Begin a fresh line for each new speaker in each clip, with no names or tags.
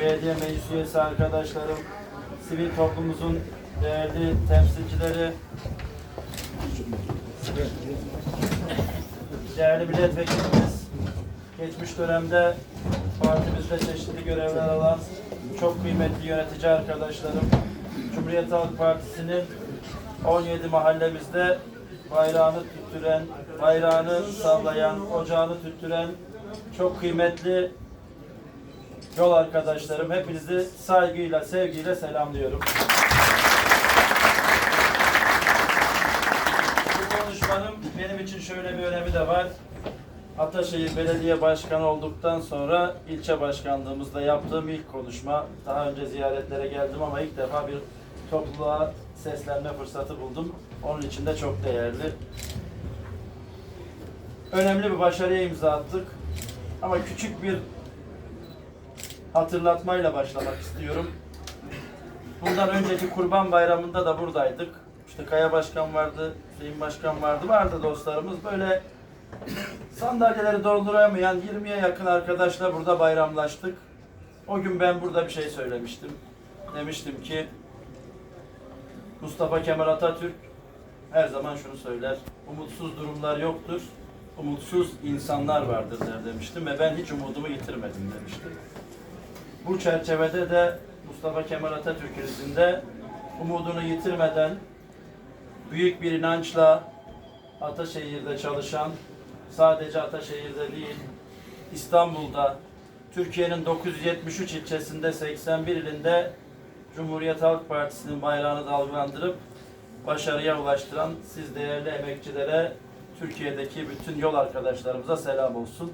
belediye meclis üyesi arkadaşlarım, sivil toplumumuzun değerli temsilcileri, değerli milletvekilimiz, geçmiş dönemde partimizde çeşitli görevler alan çok kıymetli yönetici arkadaşlarım, Cumhuriyet Halk Partisi'nin 17 mahallemizde bayrağını tüttüren, bayrağını sallayan, ocağını tüttüren çok kıymetli yol arkadaşlarım, hepinizi saygıyla, sevgiyle selamlıyorum. Bu konuşmanın benim için şöyle bir önemi de var. Ataşehir Belediye Başkanı olduktan sonra ilçe başkanlığımızda yaptığım ilk konuşma. Daha önce ziyaretlere geldim ama ilk defa bir topluluğa seslenme fırsatı buldum. Onun için de çok değerli. Önemli bir başarıya imza attık. Ama küçük bir hatırlatmayla başlamak istiyorum. Bundan önceki Kurban Bayramı'nda da buradaydık. İşte Kaya Başkan vardı, Hüseyin Başkan vardı, vardı dostlarımız. Böyle sandalyeleri dolduramayan 20'ye yakın arkadaşla burada bayramlaştık. O gün ben burada bir şey söylemiştim. Demiştim ki Mustafa Kemal Atatürk her zaman şunu söyler. Umutsuz durumlar yoktur. Umutsuz insanlar vardır der demiştim ve ben hiç umudumu yitirmedim demiştim. Bu çerçevede de Mustafa Kemal Atatürk izinde umudunu yitirmeden büyük bir inançla Ataşehir'de çalışan, sadece Ataşehir'de değil, İstanbul'da, Türkiye'nin 973 ilçesinde 81 ilinde Cumhuriyet Halk Partisi'nin bayrağını dalgalandırıp başarıya ulaştıran siz değerli emekçilere, Türkiye'deki bütün yol arkadaşlarımıza selam olsun.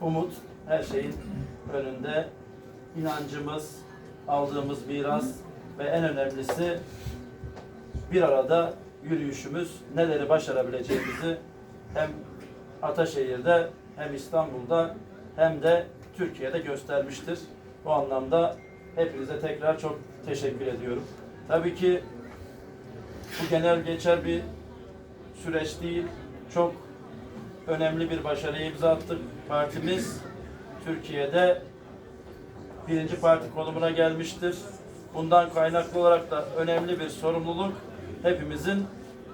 Umut her şeyin önünde inancımız, aldığımız miras ve en önemlisi bir arada yürüyüşümüz neleri başarabileceğimizi hem Ataşehir'de hem İstanbul'da hem de Türkiye'de göstermiştir. Bu anlamda hepinize tekrar çok teşekkür ediyorum. Tabii ki bu genel geçer bir süreç değil. Çok önemli bir başarıya imza attık. Partimiz Türkiye'de birinci parti konumuna gelmiştir. Bundan kaynaklı olarak da önemli bir sorumluluk hepimizin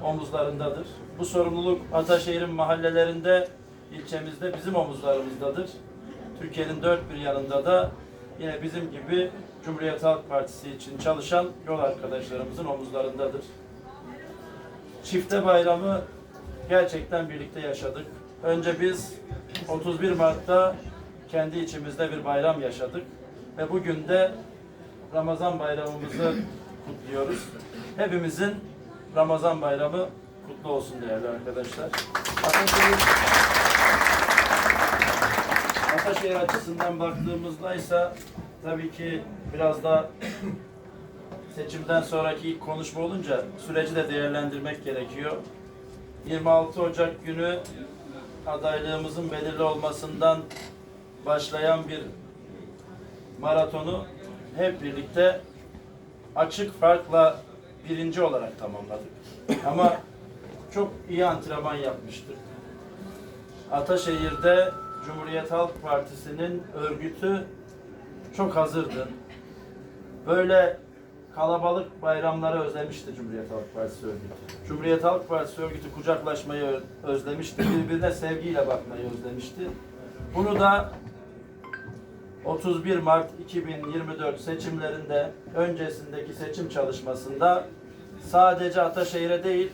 omuzlarındadır. Bu sorumluluk Ataşehir'in mahallelerinde, ilçemizde bizim omuzlarımızdadır. Türkiye'nin dört bir yanında da yine bizim gibi Cumhuriyet Halk Partisi için çalışan yol arkadaşlarımızın omuzlarındadır. Çifte bayramı gerçekten birlikte yaşadık. Önce biz 31 Mart'ta kendi içimizde bir bayram yaşadık ve bugün de Ramazan bayramımızı kutluyoruz. Hepimizin Ramazan bayramı kutlu olsun değerli arkadaşlar. Ataşehir, Ataşehir açısından baktığımızda ise tabii ki biraz da seçimden sonraki konuşma olunca süreci de değerlendirmek gerekiyor. 26 Ocak günü adaylığımızın belirli olmasından başlayan bir maratonu hep birlikte açık farkla birinci olarak tamamladık. Ama çok iyi antrenman yapmıştık. Ataşehir'de Cumhuriyet Halk Partisi'nin örgütü çok hazırdı. Böyle kalabalık bayramları özlemişti Cumhuriyet Halk Partisi örgütü. Cumhuriyet Halk Partisi örgütü kucaklaşmayı özlemişti, birbirine sevgiyle bakmayı özlemişti. Bunu da 31 Mart 2024 seçimlerinde öncesindeki seçim çalışmasında sadece Ataşehir'e değil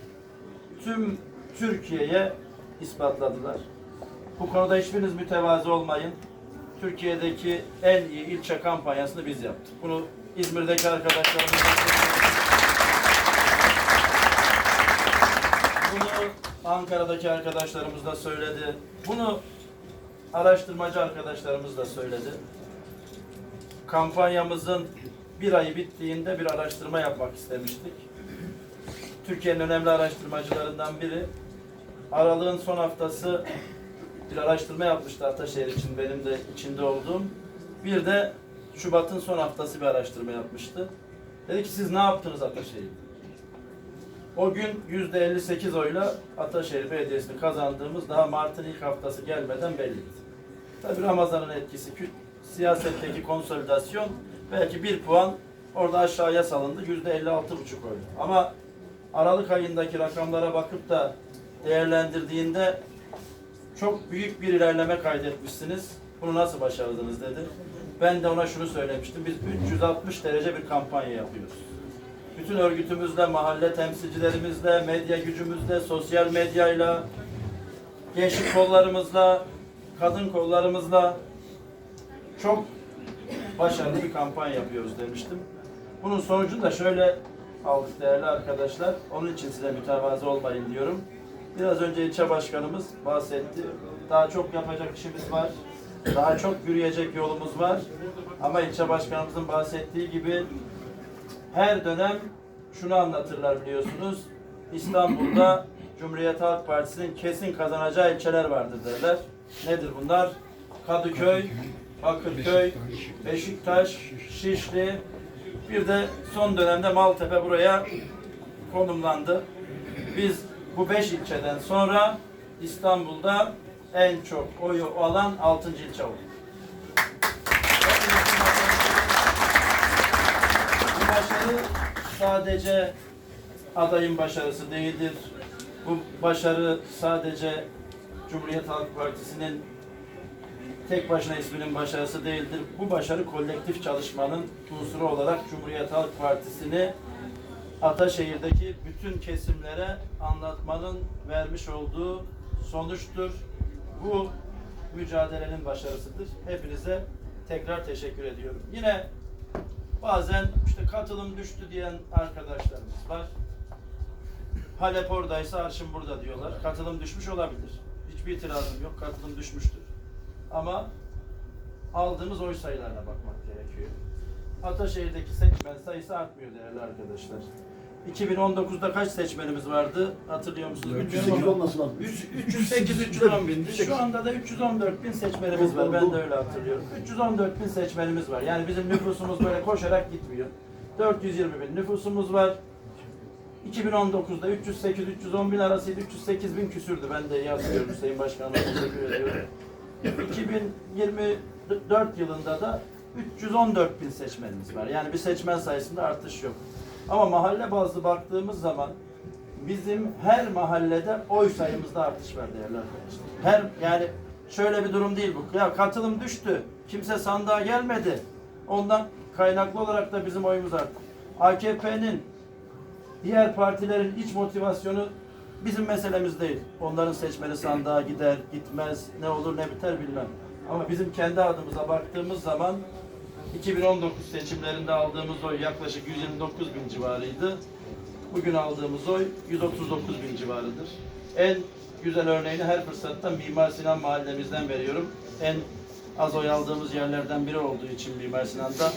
tüm Türkiye'ye ispatladılar. Bu konuda hiçbiriniz mütevazı olmayın. Türkiye'deki en iyi ilçe kampanyasını biz yaptık. Bunu İzmir'deki arkadaşlarımız Bunu Ankara'daki arkadaşlarımız da söyledi. Bunu araştırmacı arkadaşlarımız da söyledi. Kampanyamızın bir ayı bittiğinde bir araştırma yapmak istemiştik. Türkiye'nin önemli araştırmacılarından biri Aralığın son haftası bir araştırma yapmıştı Ataşehir için benim de içinde olduğum. Bir de Şubat'ın son haftası bir araştırma yapmıştı. Dedi ki siz ne yaptınız Ataşehir'de? O gün yüzde 58 oyla Ataşehir Belediyesi'ni kazandığımız daha Mart'ın ilk haftası gelmeden belliydi. Tabii Ramazan'ın etkisi, siyasetteki konsolidasyon belki bir puan orada aşağıya salındı. Yüzde 56 buçuk oydu. Ama Aralık ayındaki rakamlara bakıp da değerlendirdiğinde çok büyük bir ilerleme kaydetmişsiniz. Bunu nasıl başardınız dedi. Ben de ona şunu söylemiştim. Biz 360 derece bir kampanya yapıyoruz. Bütün örgütümüzle, mahalle temsilcilerimizle, medya gücümüzle, sosyal medyayla, gençlik kollarımızla, kadın kollarımızla çok başarılı bir kampanya yapıyoruz demiştim. Bunun sonucunu da şöyle aldık değerli arkadaşlar. Onun için size mütevazı olmayın diyorum. Biraz önce ilçe başkanımız bahsetti. Daha çok yapacak işimiz var. Daha çok yürüyecek yolumuz var. Ama ilçe başkanımızın bahsettiği gibi her dönem şunu anlatırlar biliyorsunuz. İstanbul'da Cumhuriyet Halk Partisi'nin kesin kazanacağı ilçeler vardır derler. Nedir bunlar? Kadıköy, Bakırköy, Beşiktaş, Şişli, bir de son dönemde Maltepe buraya konumlandı. Biz bu beş ilçeden sonra İstanbul'da en çok oyu alan 6. ilçe olduk. Bu başarı sadece adayın başarısı değildir. Bu başarı sadece Cumhuriyet Halk Partisi'nin tek başına isminin başarısı değildir. Bu başarı kolektif çalışmanın unsuru olarak Cumhuriyet Halk Partisi'ni Ataşehir'deki bütün kesimlere anlatmanın vermiş olduğu sonuçtur. Bu mücadelenin başarısıdır. Hepinize tekrar teşekkür ediyorum. Yine bazen işte katılım düştü diyen arkadaşlarımız var. Halep oradaysa arşın burada diyorlar. Katılım düşmüş olabilir. Hiçbir itirazım yok. Katılım düşmüştür. Ama aldığımız oy sayılarına bakmak gerekiyor. Ataşehir'deki seçmen sayısı artmıyor değerli arkadaşlar. 2019'da kaç seçmenimiz vardı? Hatırlıyor musunuz?
308 olması lazım.
308 310 bindi. Şu anda da 314 bin seçmenimiz var. Ben de öyle hatırlıyorum. 314 bin seçmenimiz var. Yani bizim nüfusumuz böyle koşarak gitmiyor. 420 bin nüfusumuz var. 2019'da 308 310 bin arasıydı. 308 bin küsürdü. Ben de iyi hatırlıyorum Sayın Başkanıma teşekkür ediyorum. 2024 yılında da 314 bin seçmenimiz var. Yani bir seçmen sayısında artış yok. Ama mahalle bazlı baktığımız zaman bizim her mahallede oy sayımızda artış var değerli arkadaşlar. Her yani şöyle bir durum değil bu. Ya katılım düştü. Kimse sandığa gelmedi. Ondan kaynaklı olarak da bizim oyumuz arttı. AKP'nin diğer partilerin iç motivasyonu bizim meselemiz değil. Onların seçmeni sandığa gider, gitmez, ne olur ne biter bilmem. Ama bizim kendi adımıza baktığımız zaman 2019 seçimlerinde aldığımız oy yaklaşık 129 bin civarıydı. Bugün aldığımız oy 139 bin civarıdır. En güzel örneğini her fırsatta Mimar Sinan mahallemizden veriyorum. En az oy aldığımız yerlerden biri olduğu için Mimar Sinan'da.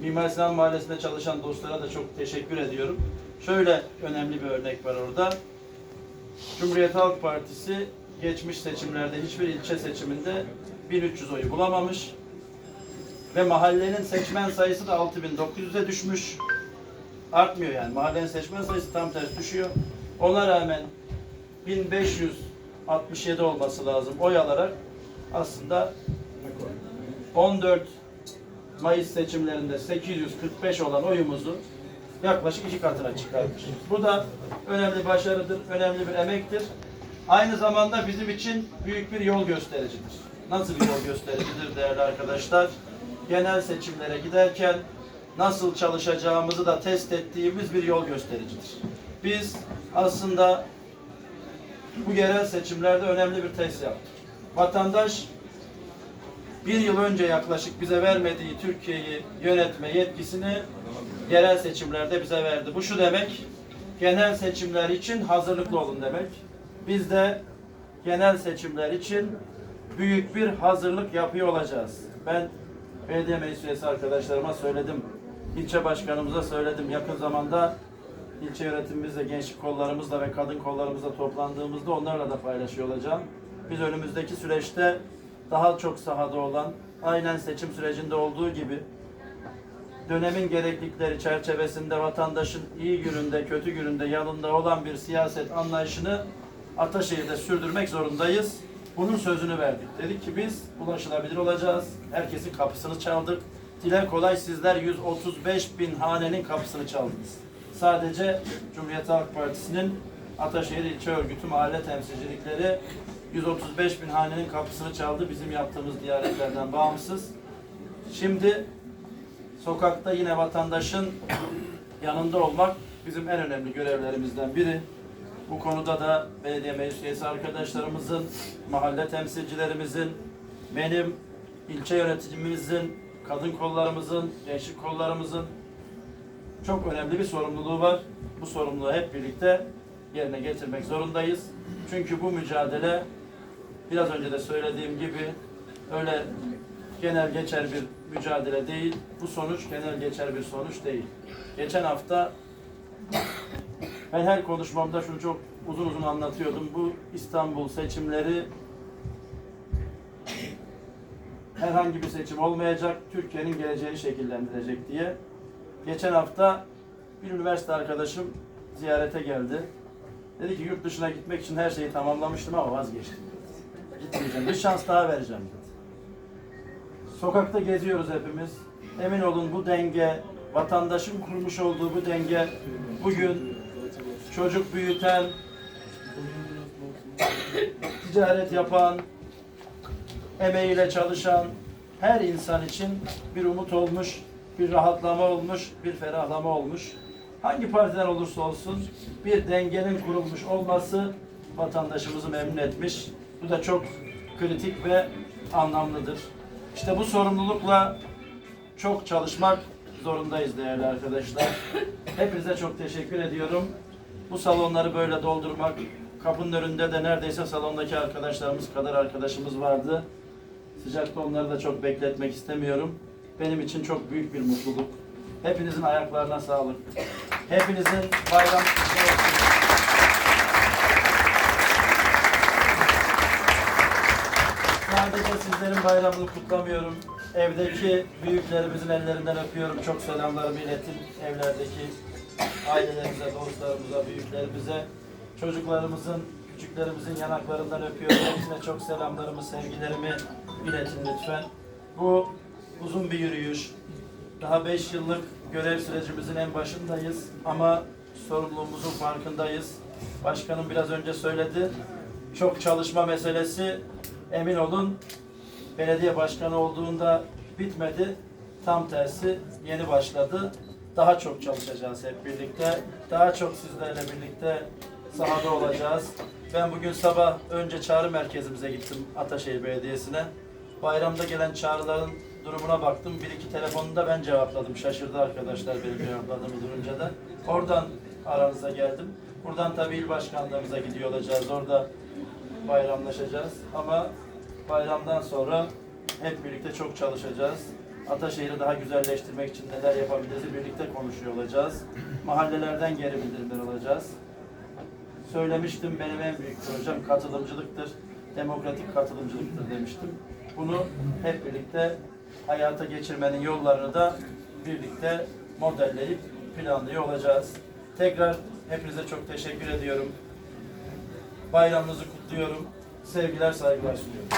Mimar Sinan Mahallesi'nde çalışan dostlara da çok teşekkür ediyorum. Şöyle önemli bir örnek var orada. Cumhuriyet Halk Partisi geçmiş seçimlerde hiçbir ilçe seçiminde 1300 oyu bulamamış. Ve mahallenin seçmen sayısı da 6900'e düşmüş. Artmıyor yani. Mahallenin seçmen sayısı tam tersi düşüyor. Ona rağmen 1567 olması lazım oy alarak aslında 14 Mayıs seçimlerinde 845 olan oyumuzu yaklaşık iki katına çıkarmış. Bu da önemli başarıdır, önemli bir emektir. Aynı zamanda bizim için büyük bir yol göstericidir. Nasıl bir yol göstericidir değerli arkadaşlar? Genel seçimlere giderken nasıl çalışacağımızı da test ettiğimiz bir yol göstericidir. Biz aslında bu yerel seçimlerde önemli bir test yaptık. Vatandaş bir yıl önce yaklaşık bize vermediği Türkiye'yi yönetme yetkisini yerel seçimlerde bize verdi. Bu şu demek, genel seçimler için hazırlıklı olun demek. Biz de genel seçimler için büyük bir hazırlık yapıyor olacağız. Ben belediye meclis üyesi arkadaşlarıma söyledim. İlçe başkanımıza söyledim. Yakın zamanda ilçe yönetimimizle, gençlik kollarımızla ve kadın kollarımızla toplandığımızda onlarla da paylaşıyor olacağım. Biz önümüzdeki süreçte daha çok sahada olan, aynen seçim sürecinde olduğu gibi dönemin gereklilikleri çerçevesinde vatandaşın iyi gününde, kötü gününde yanında olan bir siyaset anlayışını Ataşehir'de sürdürmek zorundayız. Bunun sözünü verdik. Dedik ki biz ulaşılabilir olacağız. Herkesin kapısını çaldık. Dile kolay sizler 135 bin hanenin kapısını çaldınız. Sadece Cumhuriyet Halk Partisi'nin Ataşehir İlçe Örgütü mahalle temsilcilikleri 135 bin hanenin kapısını çaldı bizim yaptığımız ziyaretlerden bağımsız. Şimdi sokakta yine vatandaşın yanında olmak bizim en önemli görevlerimizden biri. Bu konuda da belediye meclis arkadaşlarımızın, mahalle temsilcilerimizin, benim ilçe yöneticimizin, kadın kollarımızın, gençlik kollarımızın çok önemli bir sorumluluğu var. Bu sorumluluğu hep birlikte yerine getirmek zorundayız. Çünkü bu mücadele biraz önce de söylediğim gibi öyle genel geçer bir mücadele değil. Bu sonuç genel geçer bir sonuç değil. Geçen hafta ben her konuşmamda şunu çok uzun uzun anlatıyordum. Bu İstanbul seçimleri herhangi bir seçim olmayacak, Türkiye'nin geleceğini şekillendirecek diye. Geçen hafta bir üniversite arkadaşım ziyarete geldi. Dedi ki yurt dışına gitmek için her şeyi tamamlamıştım ama vazgeçtim. Gitmeyeceğim. Bir şans daha vereceğim dedi. Sokakta geziyoruz hepimiz. Emin olun bu denge, vatandaşın kurmuş olduğu bu denge bugün çocuk büyüten, ticaret yapan, emeğiyle çalışan her insan için bir umut olmuş, bir rahatlama olmuş, bir ferahlama olmuş. Hangi partiden olursa olsun bir dengenin kurulmuş olması vatandaşımızı memnun etmiş. Bu da çok kritik ve anlamlıdır. İşte bu sorumlulukla çok çalışmak zorundayız değerli arkadaşlar. Hepinize çok teşekkür ediyorum. Bu salonları böyle doldurmak, kapının önünde de neredeyse salondaki arkadaşlarımız kadar arkadaşımız vardı. Sıcakta onları da çok bekletmek istemiyorum. Benim için çok büyük bir mutluluk. Hepinizin ayaklarına sağlık. Hepinizin bayram kutlu olsun. Sadece sizlerin bayramını kutlamıyorum. Evdeki büyüklerimizin ellerinden öpüyorum. Çok selamlarımı iletin. Evlerdeki ailelerimize, dostlarımıza, büyüklerimize, çocuklarımızın, küçüklerimizin yanaklarından öpüyorum. Hepsine çok selamlarımı, sevgilerimi iletin lütfen. Bu uzun bir yürüyüş. Daha 5 yıllık görev sürecimizin en başındayız ama sorumluluğumuzun farkındayız. Başkanım biraz önce söyledi. Çok çalışma meselesi emin olun belediye başkanı olduğunda bitmedi. Tam tersi yeni başladı. Daha çok çalışacağız hep birlikte. Daha çok sizlerle birlikte sahada olacağız. Ben bugün sabah önce çağrı merkezimize gittim Ataşehir Belediyesi'ne. Bayramda gelen çağrıların durumuna baktım. Bir iki telefonunu da ben cevapladım. Şaşırdı arkadaşlar benim cevapladığımı durunca da. Oradan aranıza geldim. Buradan tabii il başkanlığımıza gidiyor olacağız. Orada bayramlaşacağız. Ama bayramdan sonra hep birlikte çok çalışacağız. Ataşehir'i daha güzelleştirmek için neler yapabiliriz birlikte konuşuyor olacağız. Mahallelerden geri bildirimler alacağız. Söylemiştim benim en büyük projem katılımcılıktır. Demokratik katılımcılıktır demiştim. Bunu hep birlikte hayata geçirmenin yollarını da birlikte modelleyip planlıyor olacağız. Tekrar hepinize çok teşekkür ediyorum. Bayramınızı kutluyorum. Sevgiler, saygılar sunuyorum.